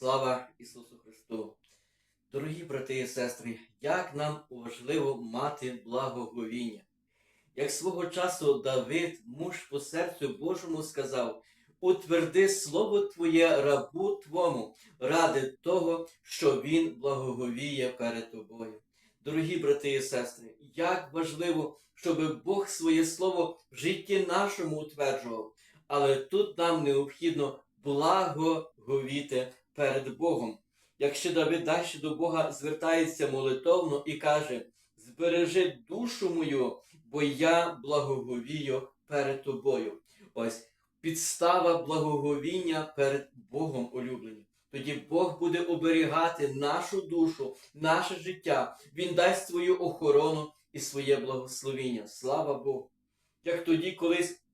Слава Ісусу Христу! Дорогі брати і сестри, як нам важливо мати благоговіння. Як свого часу Давид, муж по серцю Божому, сказав: Утверди слово Твоє рабу Твому ради того, що він благоговіє перед тобою. Дорогі брати і сестри, як важливо, щоб Бог своє слово в житті нашому утверджував, але тут нам необхідно благоговіти перед Богом. Якщо Давид далі до Бога звертається молитовно і каже: Збережи душу мою, бо я благоговію перед тобою. Ось підстава благоговіння перед Богом улюблені. Тоді Бог буде оберігати нашу душу, наше життя. Він дасть свою охорону і своє благословіння. Слава Богу! Як тоді колись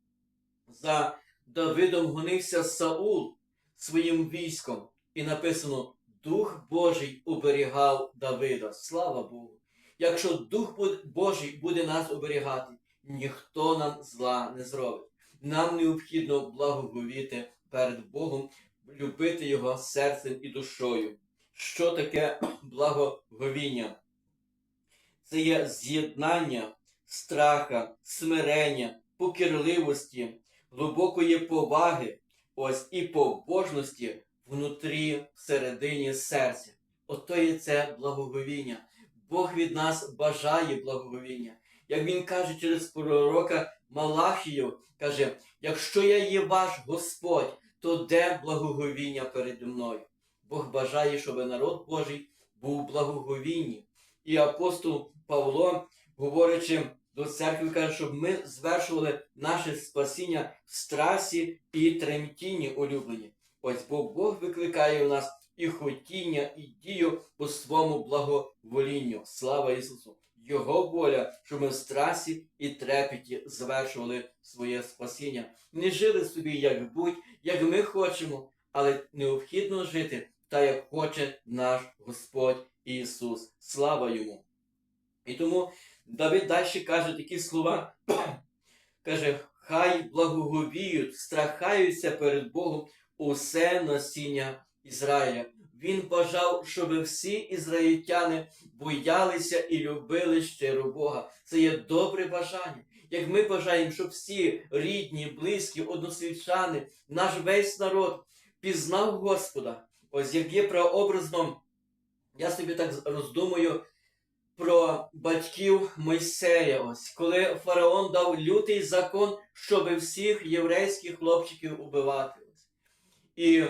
за Давидом гонився Саул своїм військом, і написано: Дух Божий оберігав Давида. Слава Богу! Якщо Дух Божий буде нас оберігати, ніхто нам зла не зробить. Нам необхідно благоговіти перед Богом, любити Його серцем і душою. Що таке благоговіння? Це є з'єднання страха, смирення, покірливості, глибокої поваги, ось і побожності внутрі, всередині серця. Ото є це благоговіння. Бог від нас бажає благоговіння. Як він каже через пророка Малахію, каже: якщо я є ваш Господь, то де благоговіння переді мною? Бог бажає, щоб народ Божий був благоговінні. І апостол Павло, говорячи до церкви, каже, щоб ми звершували наше спасіння в страсі і тремтінні улюблені. Ось бо Бог викликає у нас і хотіння, і дію по своєму благоволінню. Слава Ісусу! Його воля, щоб ми в страсі і трепеті звершували своє спасіння. Не жили собі, як будь, як ми хочемо, але необхідно жити так, як хоче наш Господь Ісус. Слава йому! І тому Давид далі каже такі слова. каже, хай благоговіють, страхаються перед Богом усе насіння Ізраїля. Він бажав, щоб всі ізраїльтяни боялися і любили щиро Бога. Це є добре бажання. Як ми бажаємо, щоб всі рідні, близькі, односельчани, наш весь народ пізнав Господа. Ось як є прообразно, я собі так роздумую про батьків Мойсея. Ось коли фараон дав лютий закон, щоб всіх єврейських хлопчиків убивати. І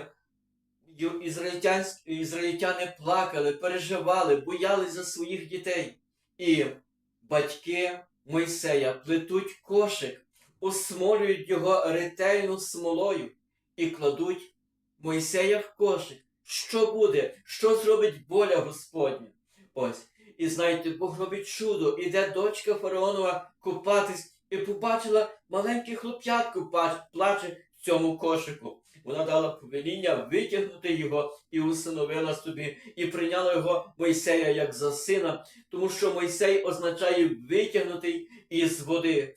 ізраїльтяни плакали, переживали, боялись за своїх дітей. І батьки Мойсея плетуть кошик, осмолюють його ретельно смолою і кладуть Мойсея в кошик. Що буде? Що зробить воля Господня? Ось. І знаєте, Бог робить чудо. Іде дочка фараонова купатись і побачила маленьке хлоп'ятко плаче в цьому кошику. Вона дала повеління витягнути його і усиновила собі, і прийняла його Мойсея як за сина, тому що Мойсей означає витягнутий із води.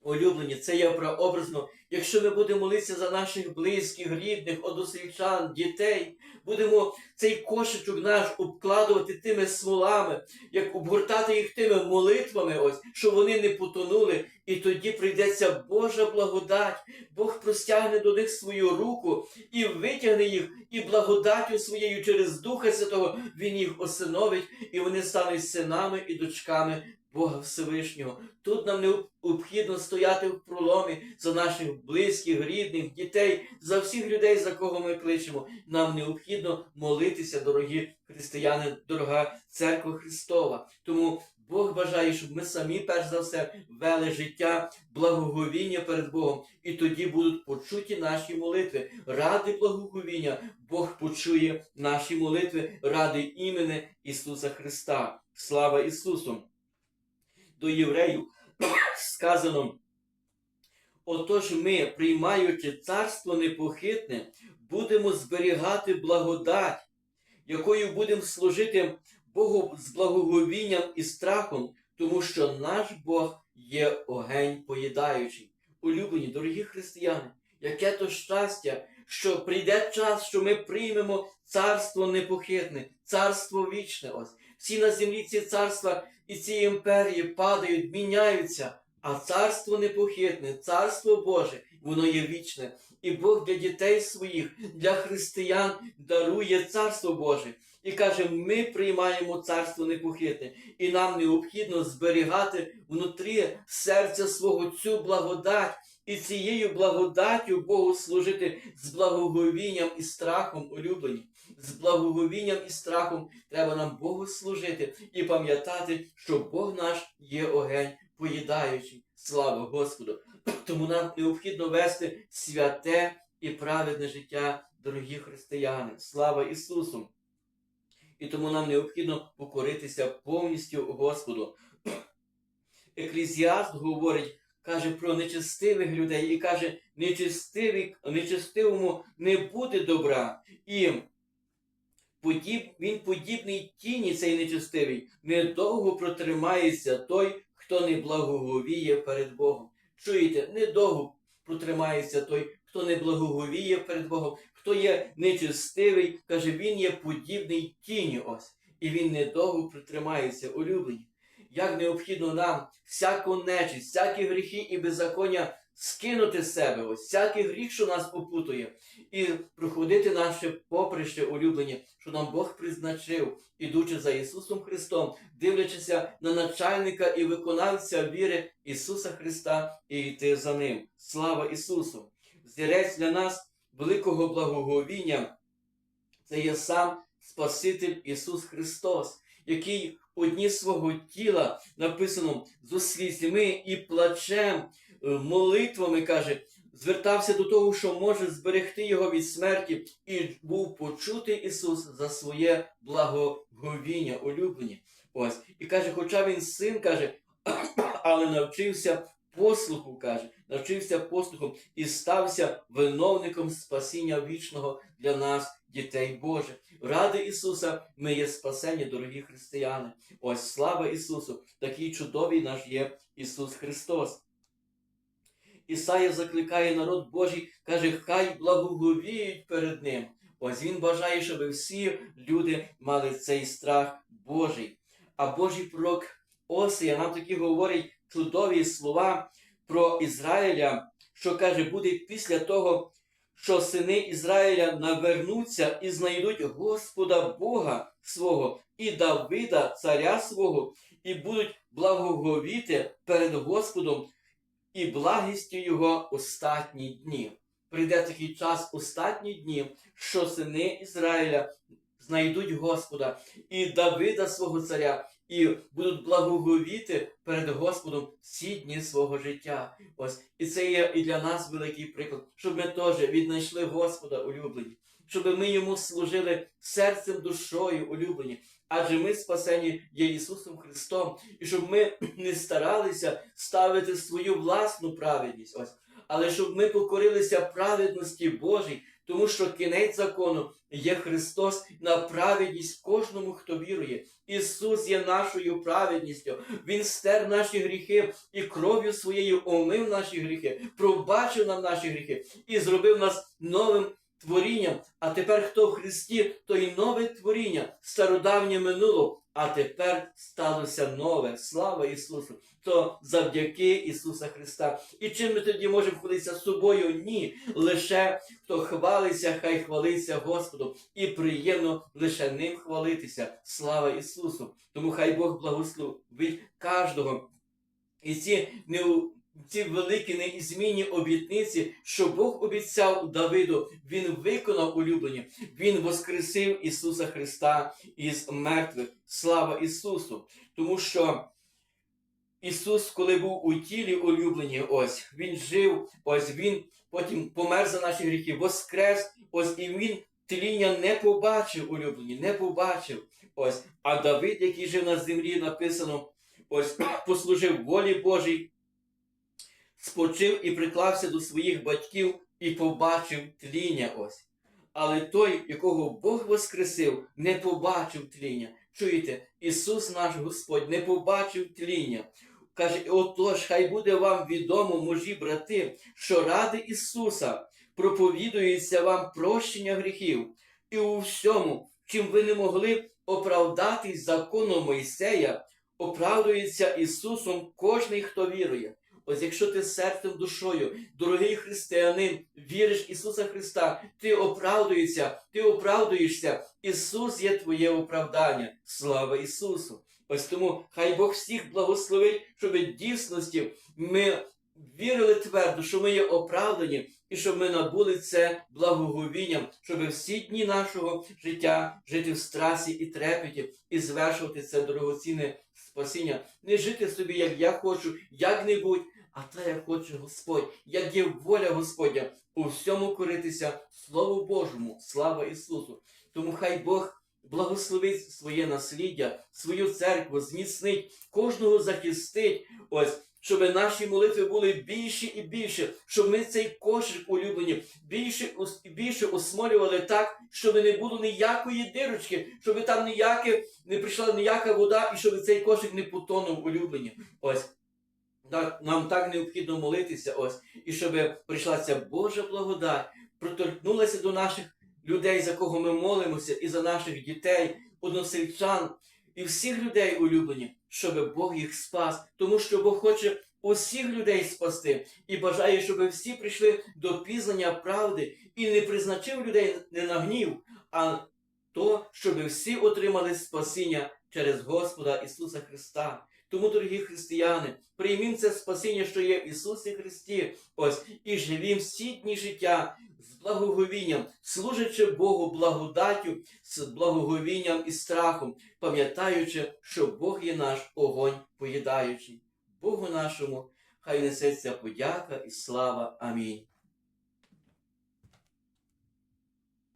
Улюблені, це є прообразно. Якщо ми будемо молитися за наших близьких, рідних, односельчан, дітей, будемо цей кошечок наш обкладувати тими смолами, як обгортати їх тими молитвами, ось, щоб вони не потонули, і тоді прийдеться Божа благодать. Бог простягне до них свою руку і витягне їх, і благодаттю своєю через Духа Святого Він їх осиновить, і вони стануть синами і дочками Бога Всевишнього. Тут нам необхідно стояти в проломі за наших близьких, рідних, дітей, за всіх людей, за кого ми кличемо. Нам необхідно молитися, дорогі християни, дорога церква Христова. Тому Бог бажає, щоб ми самі, перш за все, вели життя благоговіння перед Богом, і тоді будуть почуті наші молитви. Ради благоговіння Бог почує наші молитви ради імені Ісуса Христа. Слава Ісусу! До євреїв сказано. Отож ми, приймаючи царство непохитне, будемо зберігати благодать, якою будемо служити Богу з благоговінням і страхом, тому що наш Бог є огень поїдаючий. Улюблені, дорогі християни, яке то щастя, що прийде час, що ми приймемо царство непохитне, царство вічне. Ось всі на землі ці царства і ці імперії падають, міняються. А царство непохитне, царство Боже, воно є вічне. І Бог для дітей своїх, для християн дарує царство Боже. І каже, ми приймаємо царство непохитне, і нам необхідно зберігати внутрі серця свого цю благодать, і цією благодаттю Богу служити з благоговінням і страхом улюблені. З благоговінням і страхом треба нам Богу служити і пам'ятати, що Бог наш є огень поїдаючий. Слава Господу! Тому нам необхідно вести святе і праведне життя, дорогі християни. Слава Ісусу! І тому нам необхідно покоритися повністю Господу. Еклезіаст говорить, каже про нечестивих людей і каже, нечестивому не буде добра. І подіб, він подібний тіні цей нечестивий, недовго протримається той, хто не благоговіє перед Богом. Чуєте, недовго протримається той, хто не благоговіє перед Богом, хто є нечестивий, каже, він є подібний тіні ось, і він недовго притримається, улюблені. Як необхідно нам всяку нечість, всякі гріхи і беззаконня скинути з себе, ось всякий гріх, що нас попутує, і проходити наше поприще улюблені, що нам Бог призначив, ідучи за Ісусом Христом, дивлячися на начальника і виконавця віри Ісуса Христа і йти за Ним. Слава Ісусу! Зірець для нас великого благоговіння це є сам Спаситель Ісус Христос, який у дні свого тіла написано з слізьми і плачем, молитвами каже, звертався до того, що може зберегти його від смерті, і був почутий Ісус за своє благоговіння, улюблені. Ось і каже, хоча він син каже, але навчився послуху, каже, навчився послухом і стався виновником спасіння вічного для нас, дітей Божих. Ради Ісуса ми є спасені, дорогі християни. Ось слава Ісусу! Такий чудовий наш є Ісус Христос. Ісая закликає народ Божий, каже, хай благоговіють перед Ним. Ось Він бажає, щоб всі люди мали цей страх Божий. А Божий пророк Осія нам такі говорить чудові слова про Ізраїля, що каже, буде після того, що сини Ізраїля навернуться і знайдуть Господа Бога свого і Давида, царя свого, і будуть благоговіти перед Господом і благістю Його остатні дні. Прийде такий час остатні дні, що сини Ізраїля знайдуть Господа і Давида свого царя, і будуть благоговіти перед Господом всі дні свого життя. Ось і це є і для нас великий приклад, щоб ми теж віднайшли Господа улюблені, щоб ми йому служили серцем, душою улюблені. Адже ми спасені є Ісусом Христом, і щоб ми не старалися ставити свою власну праведність, ось, але щоб ми покорилися праведності Божій, тому що кінець закону є Христос на праведність кожному, хто вірує. Ісус є нашою праведністю. Він стер наші гріхи і кров'ю своєю омив наші гріхи, пробачив нам наші гріхи і зробив нас новим творінням. А тепер хто в Христі, то і нове творіння, стародавнє минуло, а тепер сталося нове. Слава Ісусу! То завдяки Ісуса Христа. І чим ми тоді можемо хвалитися собою? Ні. Лише хто хвалиться, хай хвалиться Господом. І приємно лише ним хвалитися. Слава Ісусу! Тому хай Бог благословить кожного. І ці не ці великі неізмінні обітниці, що Бог обіцяв Давиду, Він виконав улюблені, Він воскресив Ісуса Христа із мертвих. Слава Ісусу! Тому що Ісус, коли був у тілі улюблені, ось Він жив, ось Він потім помер за наші гріхи, воскрес, ось і Він тління не побачив улюблені, не побачив. Ось, а Давид, який жив на землі, написано, ось послужив волі Божій спочив і приклався до своїх батьків і побачив тління ось. Але той, якого Бог воскресив, не побачив тління. Чуєте, Ісус наш Господь не побачив тління. Каже, отож, хай буде вам відомо, мужі, брати, що ради Ісуса проповідується вам прощення гріхів, і у всьому, чим ви не могли оправдатись законом Мойсея, оправдується Ісусом кожний, хто вірує. Ось якщо ти серцем душою, дорогий християнин, віриш Ісуса Христа, ти оправдуєшся, ти оправдуєшся. Ісус є твоє оправдання. Слава Ісусу! Ось тому хай Бог всіх благословить, щоб дійсності ми вірили твердо, що ми є оправдані, і щоб ми набули це благоговінням, щоб всі дні нашого життя жити в страсі і трепеті, і звершувати це дорогоцінне спасіння, не жити собі, як я хочу, як-небудь, а та як хоче Господь, як є воля Господня, у всьому коритися Слову Божому, слава Ісусу. Тому хай Бог благословить своє насліддя, свою церкву, зміцнить, кожного захистить. Ось. Щоб наші молитви були більші і більше, щоб ми цей кошик улюблені більше більше осмолювали так, щоб не було ніякої дирочки, щоб там ніяке не прийшла ніяка вода, і щоб цей кошик не потонув улюблені. Ось нам так необхідно молитися, ось, і щоб прийшла ця Божа благодать, проторкнулася до наших людей, за кого ми молимося, і за наших дітей, односельчан, і всіх людей улюблені, щоб Бог їх спас, тому що Бог хоче усіх людей спасти і бажає, щоб всі прийшли до пізнання правди і не призначив людей не на гнів, а то, щоб всі отримали спасіння через Господа Ісуса Христа. Тому, дорогі християни, приймімо це спасіння, що є в Ісусі Христі, ось і живім всі дні життя з благоговінням, служачи Богу благодаттю, з благоговінням і страхом, пам'ятаючи, що Бог є наш огонь поїдаючий. Богу нашому, хай несеться подяка і слава. Амінь.